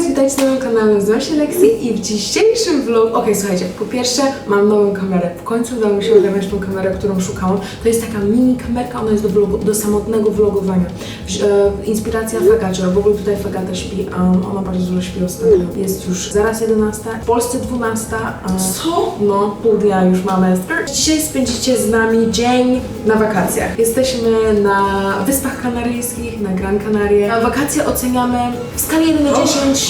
guys, witajcie na moim kanale, nazywam się Lexi i w dzisiejszym vlogu... Okej, słuchajcie, po pierwsze mam nową kamerę. W końcu udało mi się ogarnąć tą kamerę, którą szukałam. To jest taka mini kamerka, ona jest do, vlogu, do samotnego vlogowania. E, inspiracja Fagacia, w ogóle tutaj Fagata śpi, um, ona bardzo dużo śpi ostatnio. Jest już zaraz 11, w Polsce 12. A... Co? No, pół dnia już mamy. Dzisiaj spędzicie z nami dzień na wakacjach. Jesteśmy na Wyspach Kanaryjskich, na Gran Canaria. Wakacje oceniamy w skali 1 na 10,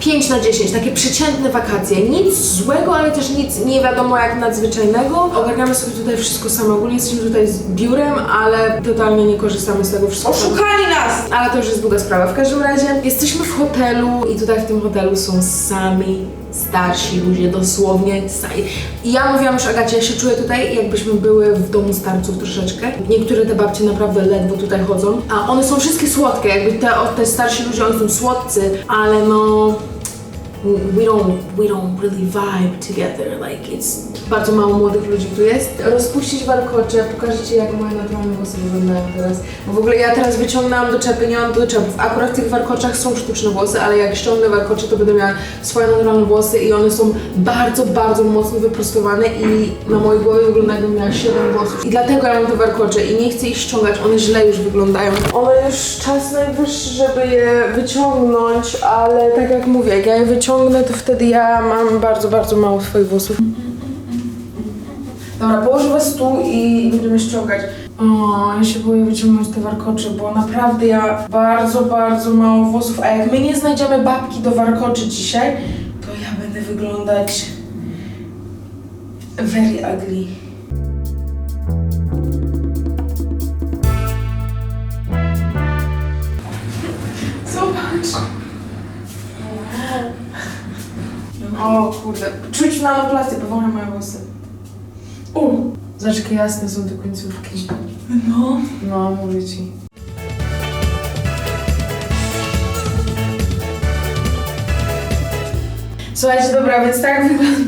5 na 10. Takie przeciętne wakacje. Nic złego, ale też nic nie wiadomo jak nadzwyczajnego. Ogarniamy sobie tutaj wszystko same. Ogólnie jesteśmy tutaj z biurem, ale totalnie nie korzystamy z tego wszystkiego. Oszukali nas! Ale to już jest długa sprawa. W każdym razie jesteśmy w hotelu i tutaj w tym hotelu są sami starsi ludzie, dosłownie sami. I ja mówiłam już Agacie, ja się czuję tutaj jakbyśmy były w domu starców troszeczkę. Niektóre te babcie naprawdę ledwo tutaj chodzą, a one są wszystkie słodkie, jakby te, te starsi ludzie, oni są słodcy, ale no we don't, we don't really vibe together, like it's bardzo mało młodych ludzi tu jest. Rozpuścić warkocze, pokażę Ci jak moje naturalne włosy wyglądają teraz. Bo w ogóle ja teraz wyciągnęłam do czepy, nie mam do czepów. Akurat w tych warkoczach są sztuczne włosy, ale jak ściągnę warkocze, to będę miała swoje naturalne włosy i one są bardzo, bardzo mocno wyprostowane i na mojej głowie wygląda jakbym miała 7 włosów. I dlatego ja mam te warkocze i nie chcę ich ściągać, one źle już wyglądają. One już czas najwyższy, żeby je wyciągnąć, ale tak jak mówię, jak ja je wyciągnę, to wtedy ja mam bardzo, bardzo mało swoich włosów. Dobra, położę was tu i będziemy ściągać. O, ja się boję wyciągnąć te warkocze, bo naprawdę ja bardzo, bardzo mało włosów, a jak my nie znajdziemy babki do warkoczy dzisiaj, to ja będę wyglądać very ugly. O kurde, czuć nanoplasty, powolę moje włosy. U, zobacz jakie jasne są te końcówki. No. No, mówię ci. Słuchajcie, dobra, więc tak wygląda.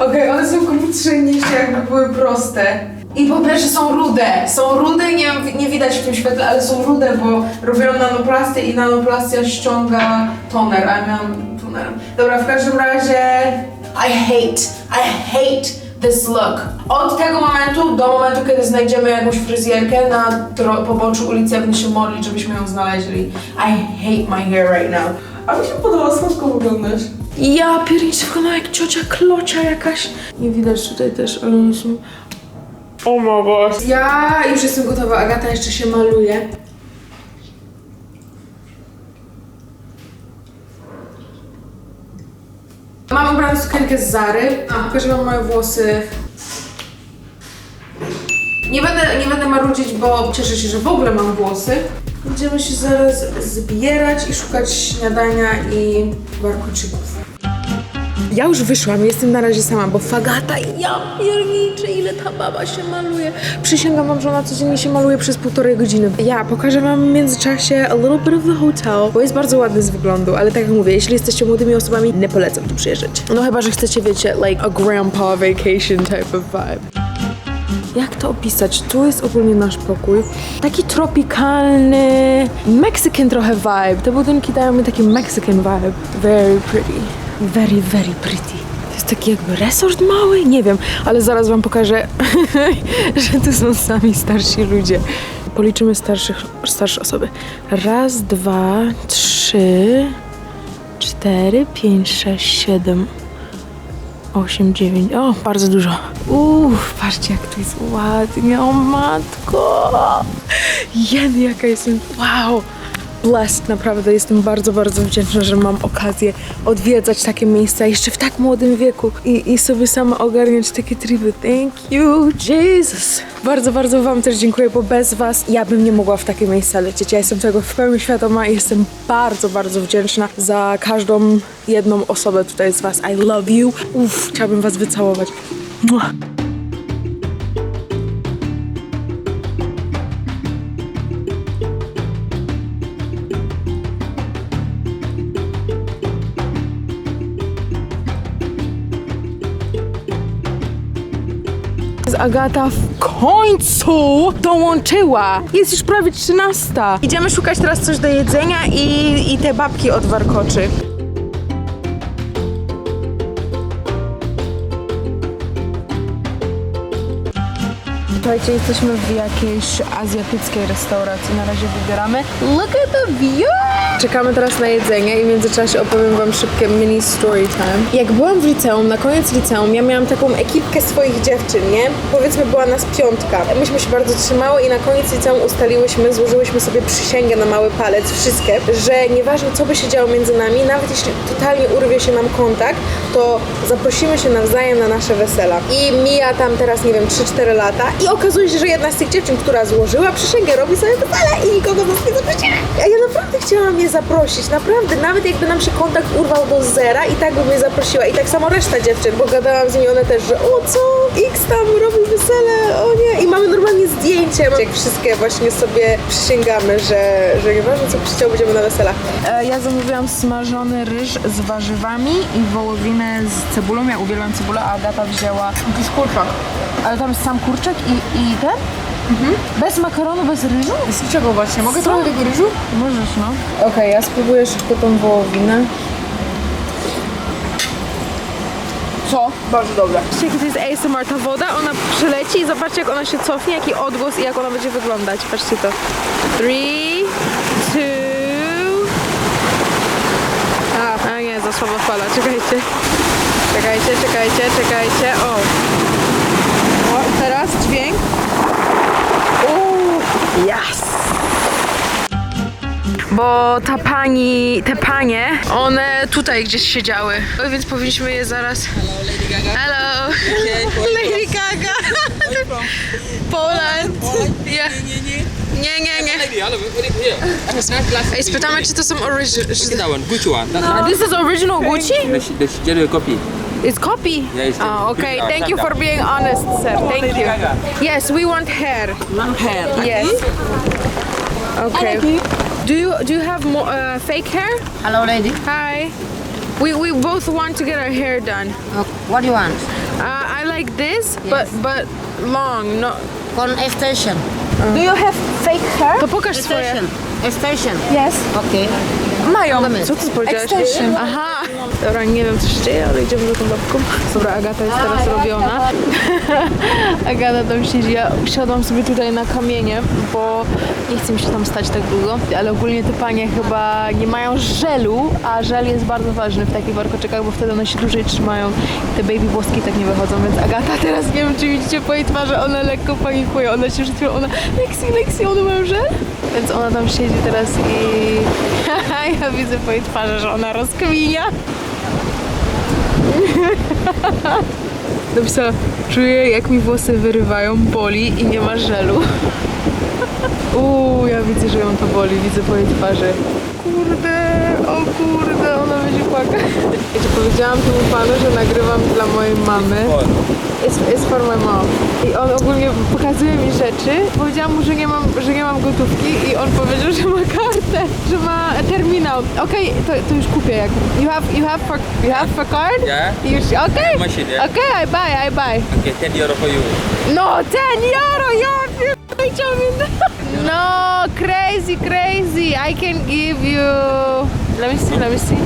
Okej, one są krótsze niż jakby były proste. I po pierwsze są rude. Są rude, nie, nie widać w tym świetle, ale są rude, bo robią nanoplasty i nanoplastia ściąga toner, a ja miałam tonerem. Dobra, w każdym razie I hate, I hate this look. Od tego momentu do momentu, kiedy znajdziemy jakąś fryzjerkę na poboczu ulicy, ja będę się modlić, żebyśmy ją znaleźli. I hate my hair right now. A mi się podoba, słodko wyglądasz. Ja pierniczę wygląda jak ciocia klocia jakaś. Nie widać tutaj też, ale one są... Oh my. Ja już jestem gotowa, Agata jeszcze się maluje. Mam ubraną sukienkę z Zary. A, pokażę wam moje włosy. Nie będę, nie będę marudzić, bo cieszę się, że w ogóle mam włosy. Będziemy się zaraz zbierać i szukać śniadania i warkoczyków. Ja już wyszłam, jestem na razie sama, bo Fagata i ja pierniczę, ile ta baba się maluje. Przysięgam wam, że ona codziennie się maluje przez półtorej godziny. Ja pokażę wam w międzyczasie a little bit of the hotel, bo jest bardzo ładny z wyglądu, ale tak jak mówię, jeśli jesteście młodymi osobami, nie polecam tu przyjeżdżać. No chyba, że chcecie, wiecie, like a grandpa vacation type of vibe. Jak to opisać? Tu jest ogólnie nasz pokój. Taki tropikalny, Mexican trochę vibe. Te budynki dają mi taki Mexican vibe. Very pretty. Very, very pretty. To jest taki jakby resort mały? Nie wiem, ale zaraz wam pokażę, że tu są sami starsi ludzie. Policzymy starszych, starsze osoby. Raz, dwa, trzy, cztery, pięć, sześć, siedem. 8, 9, o, bardzo dużo. Uff, patrzcie jak tu jest ładnie, o matko. Jen, jaka jestem, wow. Blessed, naprawdę jestem bardzo, bardzo wdzięczna, że mam okazję odwiedzać takie miejsca jeszcze w tak młodym wieku i, i sobie sama ogarniać takie tripy. Thank you, Jesus. Bardzo, bardzo wam też dziękuję, bo bez was ja bym nie mogła w takie miejsca lecieć. Ja jestem tego w pełni świadoma i jestem bardzo, bardzo wdzięczna za każdą jedną osobę tutaj z was. I love you. Uff, chciałabym was wycałować. Mua. Agata w końcu dołączyła. Jest już prawie 13. Idziemy szukać teraz coś do jedzenia i, i te babki od warkoczy. Słuchajcie, jesteśmy w jakiejś azjatyckiej restauracji. Na razie wybieramy. Look at the view! Czekamy teraz na jedzenie i w międzyczasie opowiem wam szybkie mini story time. Jak byłam w liceum, na koniec liceum, ja miałam taką ekipkę swoich dziewczyn, nie? Powiedzmy była nas piątka. Myśmy się bardzo trzymały i na koniec liceum ustaliłyśmy, złożyłyśmy sobie przysięgę na mały palec, wszystkie, że nieważne co by się działo między nami, nawet jeśli totalnie urwie się nam kontakt, to zaprosimy się nawzajem na nasze wesela. I mija tam teraz, nie wiem, 3-4 lata i okazuje się, że jedna z tych dziewczyn, która złożyła przysięgę, robi sobie wesele i nikogo z nas nie zaprosiła. A ja naprawdę chciałam je zaprosić, naprawdę, nawet jakby nam się kontakt urwał do zera i tak bym je zaprosiła. I tak samo reszta dziewczyn, bo gadałam z nimi one też, że o co, X tam robi wesele, o nie. I mamy normalnie zdjęcie, jak wszystkie właśnie sobie przysięgamy, że, że nieważne co przyjdzie, będziemy na weselach. E, Ja zamówiłam smażony ryż z warzywami i wołowinę z cebulą. Ja uwielbiam cebulę, a Agata wzięła jakiś kurczak. Ale tam jest sam kurczak i, i ten? Bez makaronu, bez ryżu? Z czego właśnie? Mogę Co? trochę tego ryżu? Możesz, no. Okej, ja spróbuję szybko tą wołowinę. Bardzo. Patrzcie, jaki to jest ASMR. Ta woda, ona przyleci i zobaczcie, jak ona się cofnie, jaki odgłos i jak ona będzie wyglądać. Patrzcie to. Three, two... A, a nie, za słabo fala. Czekajcie. Czekajcie, czekajcie, czekajcie. O. O, teraz dźwięk. Uuu, yes! Bo ta pani, te panie, one tutaj gdzieś siedziały, więc powinniśmy je zaraz... Hello! Lady Gaga! Poland! Yeah. Nie, nie, nie. Glass. Ej, spytamy, czy to są Look at original. that one. Which one? That Uh, one. this is original Gucci? The, sh- the sh- genuine copy. It's copy. Yeah, it's Oh, okay. Thank you for being honest, sir. Thank you. Gaga. Yes, we want hair. Hair. Yes. Okay. Do you do you have more uh, fake hair? Hello, lady. Hi. We we both want to get our hair done. Uh, what do you want? Uh, I like this, but but long. No. Con extension. Do you have fake hair? To pokaż swoje. Extension. Extension. Yes. Okay. Mają. Moment. Co ty powiedziałeś? Extension. Aha. Dobra, nie wiem co się dzieje, ale idziemy za tą babką. Dobra, Agata jest teraz robiona. Agata tam siedzi. Ja usiadłam sobie tutaj na kamienie, bo nie chce mi się tam stać tak długo. Ale ogólnie te panie chyba nie mają żelu, a żel jest bardzo ważny w takich warkoczykach, bo wtedy one się dłużej trzymają. Te baby włoski tak nie wychodzą, więc Agata teraz nie wiem, czy widzicie po jej twarzy, ona lekko panikuje. Ona się rzuciła, ona Lexi, Lexi, one mają żel? Więc ona tam siedzi teraz i ja widzę po jej twarzy, że ona rozkminia. Napisała, czuję jak mi włosy wyrywają, boli i nie ma żelu. Uuu, ja widzę, że ją to boli, widzę po jej twarzy. Kurde, ona będzie płakać. Wiecie, powiedziałam temu panu, że nagrywam dla mojej mamy. It's, it's for my mom. I on ogólnie pokazuje mi rzeczy. Powiedziałam mu, że nie mam, że nie mam gotówki i on powiedział, że ma kartę, że ma terminal. Okej, to, to już kupię jak. You have, you have for, you have for card? Yeah. Machine, yeah. Okej, I buy, I buy. Okay, 10 euro for you. No, 10 euro, ja pierdolę, No, crazy, crazy. I can give you... Let me see, let me see.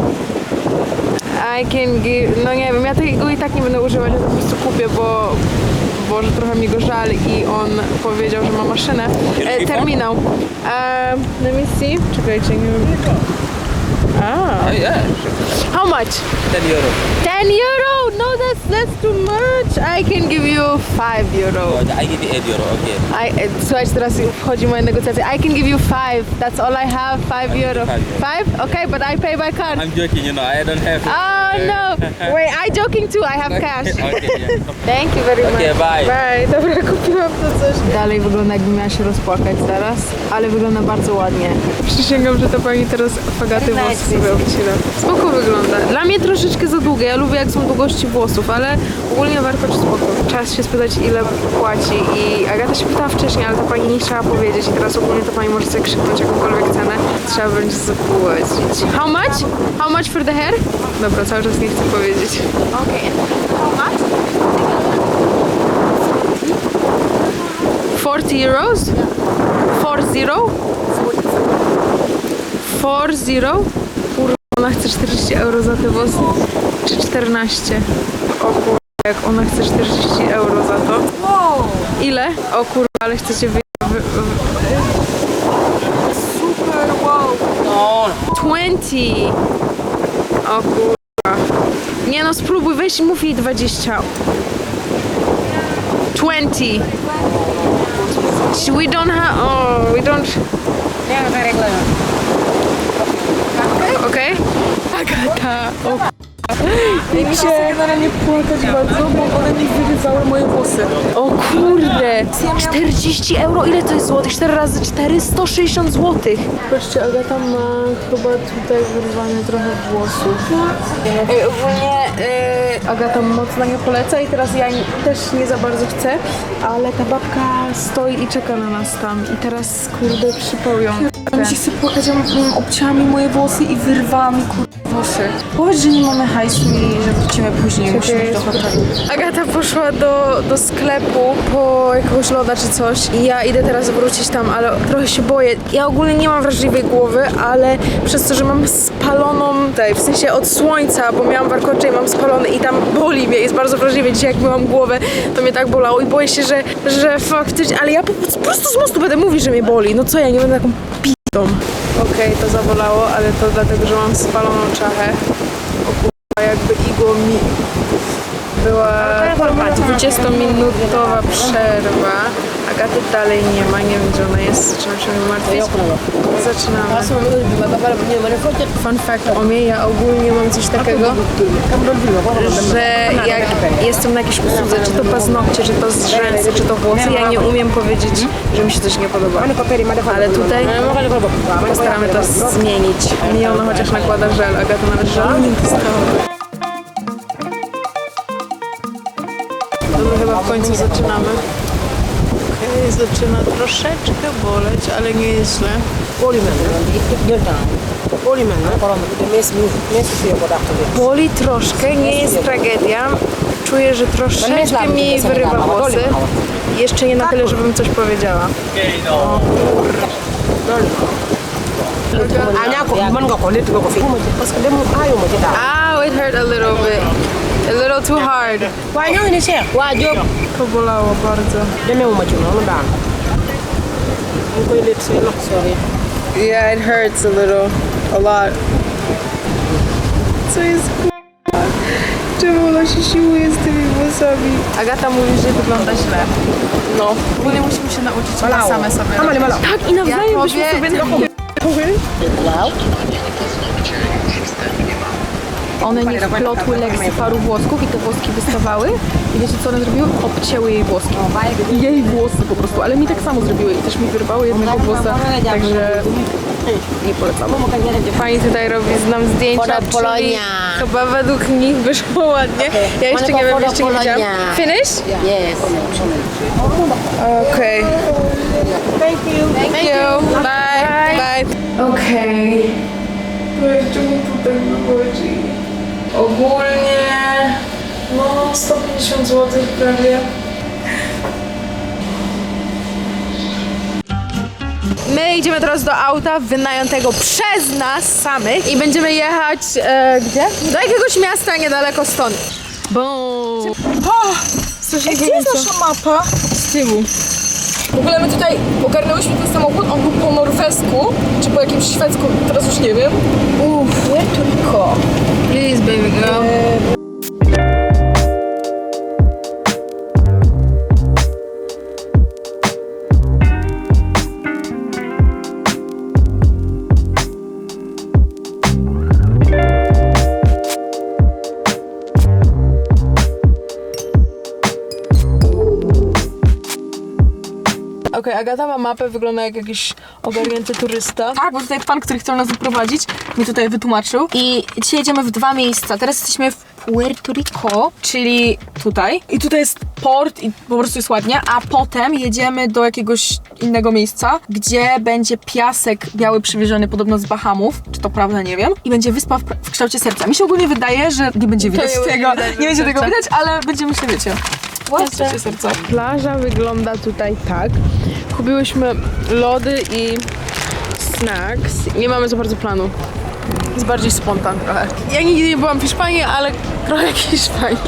I can give... No nie wiem, ja tego i tak nie będę używać, ja to po prostu kupię, bo... Bo że trochę mi go żal i on powiedział, że ma maszynę. E, terminał. E, let me see. Czekajcie, nie wiem. Ah. Oh, yeah. How much? 10 euro. 10 euro? No, that's too much. I can give you 5 euro. Oh, I give you 8 euro. Okay. I, e, słuchajcie, teraz wchodzi moja negocjacja. I can give you five. That's all I have. Five give euro. you five, yeah. Five? Okay, but I pay by card. I'm joking, you know, I don't have. Oh no! Wait, I joking too. I have cash. okay, yeah. Thank you very much. Okay, bye. Bye. Dobra, kupiłam to coś. Dalej wygląda jakby miała się rozpłakać zaraz, ale wygląda bardzo ładnie. Przysięgam, że ta pani teraz fagaty włosy sobie obcina. Spoko wygląda. Dla mnie troszeczkę za długie. Ja lubię jak są długości włosów, ale ogólnie warkocz spoko. Czas się spytać ile płaci i Agata się pytała wcześniej, ale ta pani nie chciała powiedzieć i teraz ogólnie ta pani może sobie krzyknąć jakąkolwiek cenę. Trzeba będzie zapłacić. How much? How much for the hair? Dobra, cały czas nie chcę powiedzieć. Okay. How much? 40 euros? 40? 40? Kurwa, ona chce 40 euro za te włosy. Czy 14? O kurwa, jak ona chce 40 euro za to. Ile? O kurwa, ale chcecie wy... wy, wy Super, wow. 20. O kurwa. Nie no, spróbuj, weź i mów jej 20. 20. We don't have... Oh, we don't... Regular. Okej? Agata. O Nie muszę na nie płakać bardzo, bo one mi wyrywały moje włosy. O kurde! 40 euro, ile to jest złotych? 4 razy 4? 160 złotych. Patrzcie, Agata ma chyba tutaj wyrwane trochę włosów. Ej, ogólnie e, Agata mocno nie poleca i teraz ja też nie za bardzo chcę, ale ta babka stoi i czeka na nas tam i teraz kurde przypał ją. Mi się chce płakać, ja mm, obcięła mi moje włosy i wyrwała mi kur... włosy. Powiedz, że nie mamy hajsu i że wrócimy później, musimy iść do hotelu. Agata poszła do, do sklepu po jakiegoś loda czy coś i ja idę teraz wrócić tam, ale trochę się boję. Ja ogólnie nie mam wrażliwej głowy, ale przez to, że mam spaloną, tutaj, w sensie od słońca, bo miałam warkocze i mam spalony i tam boli mnie, jest bardzo wrażliwie. Dzisiaj jak myłam głowę, to mnie tak bolało i boję się, że, że faktycznie, ale ja po, po prostu z mostu będę mówić, że mnie boli. No co ja, nie będę taką p***ą. Okej, to zabolało, ale to dlatego, że mam spaloną czachę. O kurwa, jakby igło mi była 20-minutowa przerwa. Agaty dalej nie ma, nie wiem gdzie ona jest, trzeba się martwić. Zaczynamy. Fun fact o mnie, ja ogólnie mam coś takiego, że jak jestem na jakiejś usłudze, czy to paznokcie, czy to z rzęsy, czy to włosy, ja nie umiem powiedzieć, że mi się coś nie podoba. Ale tutaj postaramy to zmienić. Nie ona chociaż nakłada żel, Agata nawet żelu nie dostała. Dobra, chyba w końcu zaczynamy. Okej, zaczyna troszeczkę boleć, ale nie jest źle. Boli troszkę, nie jest tragedia. Czuję, że troszeczkę mi wyrywa włosy. Jeszcze nie na tyle, żebym coś powiedziała. Ow, it hurt a little bit. A little too hard. To bolało bardzo. Yeah, it hurts a little. A lot. Co jest k***a? Czemu ona się siłuje z tymi włosami? Agata mówi, że wygląda źle. No. Ogólnie musimy się nauczyć na same sobie robić. Tak, i nawzajem byśmy sobie na One nie wplotły lekcji paru włosków i te włoski wystawały. I wiecie co one zrobiły? Obcięły jej włoski. Jej włosy po prostu, ale mi tak samo zrobiły i też mi wyrwały jednego włosa, także nie polecam. Pani tutaj robi nam zdjęcia, czyli chyba według nich wyszło ładnie. Ja jeszcze nie wiem, jeszcze nie widziałam. Finish? Yes. Okej. Thank you. Thank you. Bye. Bye. Okej. To jeszcze mu tutaj wychodzi. Ogólnie no 150 zł prawie. My idziemy teraz do auta wynajętego przez nas samych i będziemy jechać e, gdzie? Do jakiegoś miasta niedaleko stąd. Boom. Ej, gdzie jest nasza mapa? Z tyłu. W ogóle my tutaj ogarnęłyśmy ten samochód, on był po norwesku, czy po jakimś szwedzku, teraz już nie wiem. Uff, Puerto Rico. Please, baby girl. Okej, Agata ma mapę, wygląda jak jakiś ogarnięty turysta. Tak, bo tutaj pan, który chciał nas wyprowadzić, mi tutaj wytłumaczył. I dzisiaj jedziemy w dwa miejsca. Teraz jesteśmy w Puerto Rico, czyli tutaj. I tutaj jest port i po prostu jest ładnie, a potem jedziemy do jakiegoś innego miejsca, gdzie będzie piasek biały przywieziony podobno z Bahamów, czy to prawda, nie wiem. I będzie wyspa w, w kształcie serca. Mi się ogólnie wydaje, że nie będzie widać nie tego, widać nie będzie tego widać, ale będziemy się, wiecie, w kształcie serca. Plaża wygląda tutaj tak. Kupiłyśmy lody i snacks. Nie mamy za bardzo planu. Jest bardziej spontan trochę. Ja nigdy nie byłam w Hiszpanii, ale trochę jak Hiszpanii.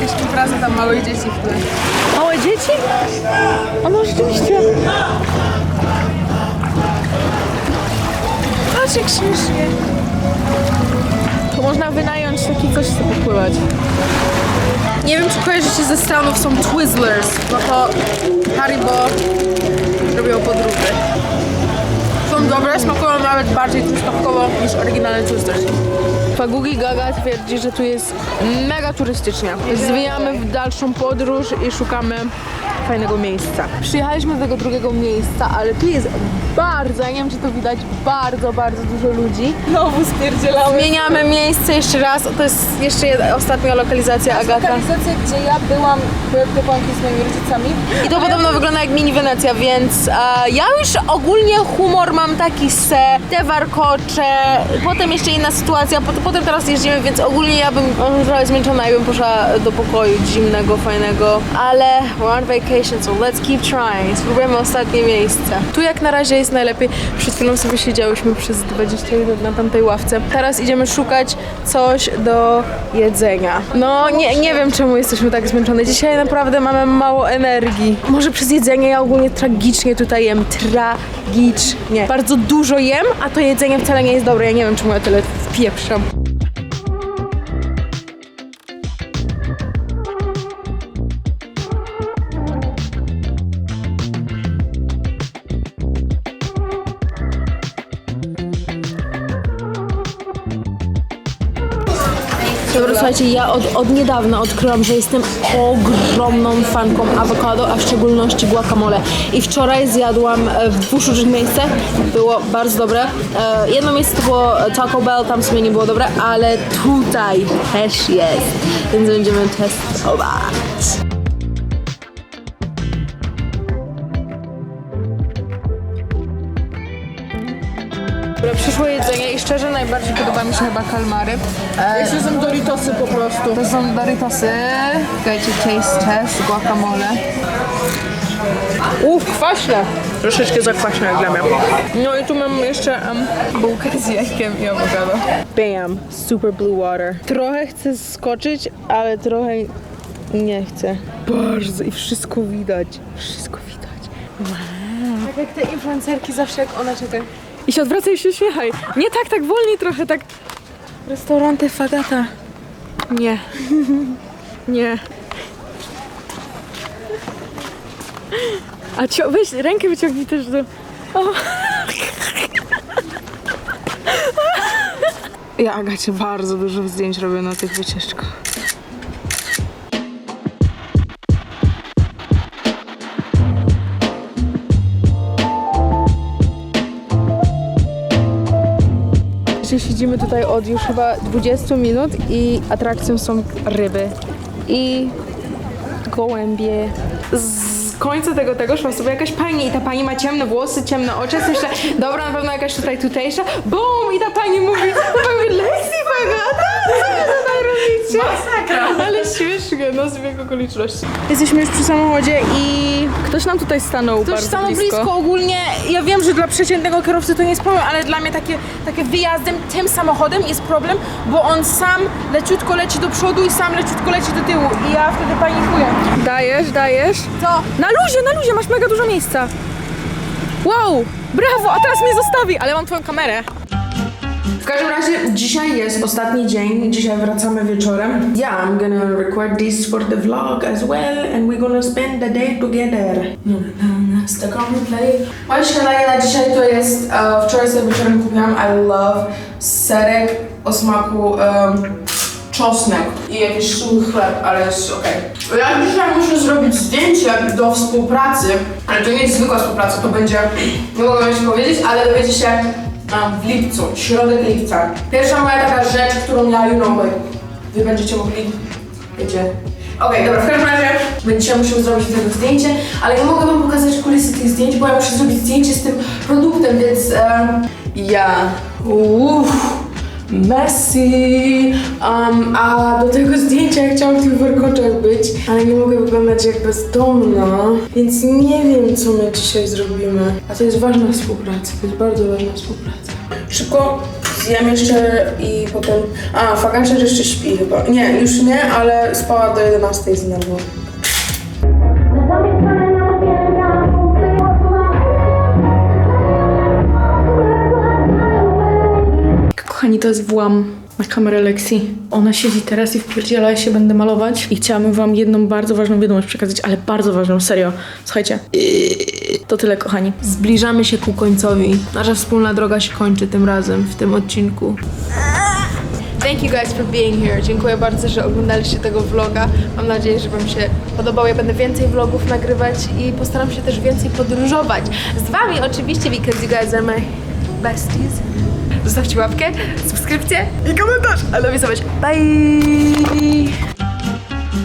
Jakaś impreza tam małych dzieci w tle. Małe dzieci? A no rzeczywiście. Patrz jak śmiesznie. To można wynająć taki coś, co popływać. Nie wiem, czy kojarzycie ze Stanów są Twizzlers. No to Haribo robią podróby. Są dobre, smakują nawet bardziej truskawkowo niż oryginalne Twizzlers. Pagugi Gaga twierdzi, że tu jest mega turystycznie. Zwijamy w dalszą podróż i szukamy fajnego miejsca. Przyjechaliśmy do tego drugiego miejsca, ale tu jest bardzo, ja nie wiem czy to widać, bardzo, bardzo dużo ludzi. Znowu spierdzielamy. Zmieniamy miejsce jeszcze raz, to jest jeszcze jedna, ostatnia lokalizacja Agata. Lokalizacja, gdzie ja byłam, byłem typanki z moimi rodzicami. I to podobno wygląda jak mini Wenecja, więc e, ja już ogólnie humor mam taki se, te warkocze, potem jeszcze inna sytuacja, pot- potem teraz jeździmy, więc ogólnie ja bym trochę zmęczona i bym poszła do pokoju zimnego, fajnego, ale we're on vacation, so let's keep trying. Spróbujemy ostatnie miejsce. Tu jak na razie jest najlepiej. Przed chwilą sobie siedziałyśmy przez 20 minut na tamtej ławce. Teraz idziemy szukać coś do jedzenia. No nie, nie wiem czemu jesteśmy tak zmęczone. Dzisiaj naprawdę mamy mało energii. Może przez jedzenie ja ogólnie tragicznie tutaj jem. Tragicznie. Bardzo dużo jem, a to jedzenie wcale nie jest dobre. Ja nie wiem czemu ja tyle wpieprzam. Słuchajcie, ja od, od niedawna odkryłam, że jestem ogromną fanką awokado, a w szczególności guacamole. I wczoraj zjadłam e, w dwóch różnych miejscach, było bardzo dobre. E, Jedno miejsce to było Taco Bell, tam w sumie nie było dobre, ale tutaj też jest, więc będziemy testować. Dobra, przyszło jedzenie i szczerze najbardziej podoba mi się chyba kalmary. Jeszcze są Doritosy po prostu. To są Doritosy. Czekajcie, taste test, guacamole. Uff, kwaśne. Troszeczkę za kwaśne jak dla mnie. No i tu mam jeszcze um, bułkę z jajkiem i awokado. Bam, super blue water. Trochę chcę skoczyć, ale trochę nie chcę. Bardzo i wszystko widać. Wszystko widać. Tak jak te influencerki zawsze jak ona czeka. I się odwracaj i się uśmiechaj. Nie tak, tak wolniej trochę, tak. Restaurante Fagata. Nie. Nie. A cio- weź rękę wyciągnij też do... O. Ja Agacie bardzo dużo zdjęć robię na tych wycieczkach. Dzisiaj siedzimy tutaj od już chyba 20 minut i atrakcją są ryby i gołębie. Z końca tego tego szła sobie jakaś pani i ta pani ma ciemne włosy, ciemne oczy, jest jeszcze, dobra, na pewno jakaś tutaj tutejsza, bum! I ta pani mówi, ta pani mówi, Lexi Bagata, co wy tutaj robicie? Masakra! Ale śmiesznie, no zbieg okoliczności. Jesteśmy już przy samochodzie i ktoś nam tutaj stanął Ktoś bardzo stanął blisko. blisko. ogólnie. Ja wiem, że dla przeciętnego kierowcy to nie jest problem, ale dla mnie takie, takie wyjazdem tym samochodem jest problem, bo on sam leciutko leci do przodu i sam leciutko leci do tyłu i ja wtedy panikuję. Dajesz, dajesz. Co? Na luzie, na luzie, masz mega dużo miejsca. Wow, brawo, a teraz mnie zostawi, ale mam twoją kamerę. W każdym razie dzisiaj jest ostatni dzień, dzisiaj wracamy wieczorem. Yeah, I'm gonna record this for the vlog as well and we're gonna spend the day together. No, no, that's the play. Moje śniadanie na dzisiaj to jest, e, wczoraj sobie wieczorem kupiłam I love serek o smaku um, czosnek i jakiś suchy chleb, ale jest okej. Ja dzisiaj muszę zrobić zdjęcie do współpracy, ale to nie jest zwykła współpraca, to będzie, nie mogę wam powiedzieć, ale dowiecie się w lipcu, środek lipca. Pierwsza moja taka rzecz, którą ja, you know, wy będziecie mogli, wiecie. Okej, dobra, w każdym razie będziecie musieli zrobić tego zdjęcie, ale nie mogę wam pokazać kulisy tych zdjęć, bo ja muszę zrobić zdjęcie z tym produktem, więc um, ja, uff, Messi, um, a do tego zdjęcia chciałam w tych warkoczach być, ale nie mogę wyglądać jak bezdomna, więc nie wiem, co my dzisiaj zrobimy. A to jest ważna współpraca, to jest bardzo ważna współpraca. Szybko Zjem jeszcze i potem... A, Fagacher jeszcze śpi chyba. Nie, już nie, ale spała do 11 znowu. To jest włam na kamerę Lexi. Ona siedzi teraz i wpierdziela, ja się będę malować. I chciałabym wam jedną bardzo ważną wiadomość przekazać, ale bardzo ważną, serio. Słuchajcie. To tyle, kochani. Zbliżamy się ku końcowi. Nasza wspólna droga się kończy tym razem, w tym odcinku. Thank you guys for being here. Dziękuję bardzo, że oglądaliście tego vloga. Mam nadzieję, że Wam się podobał. Ja będę więcej vlogów nagrywać i postaram się też więcej podróżować. Z Wami oczywiście, because you guys are my besties. Zostawcie łapkę, subskrypcję i komentarz. I love you so much. Bye!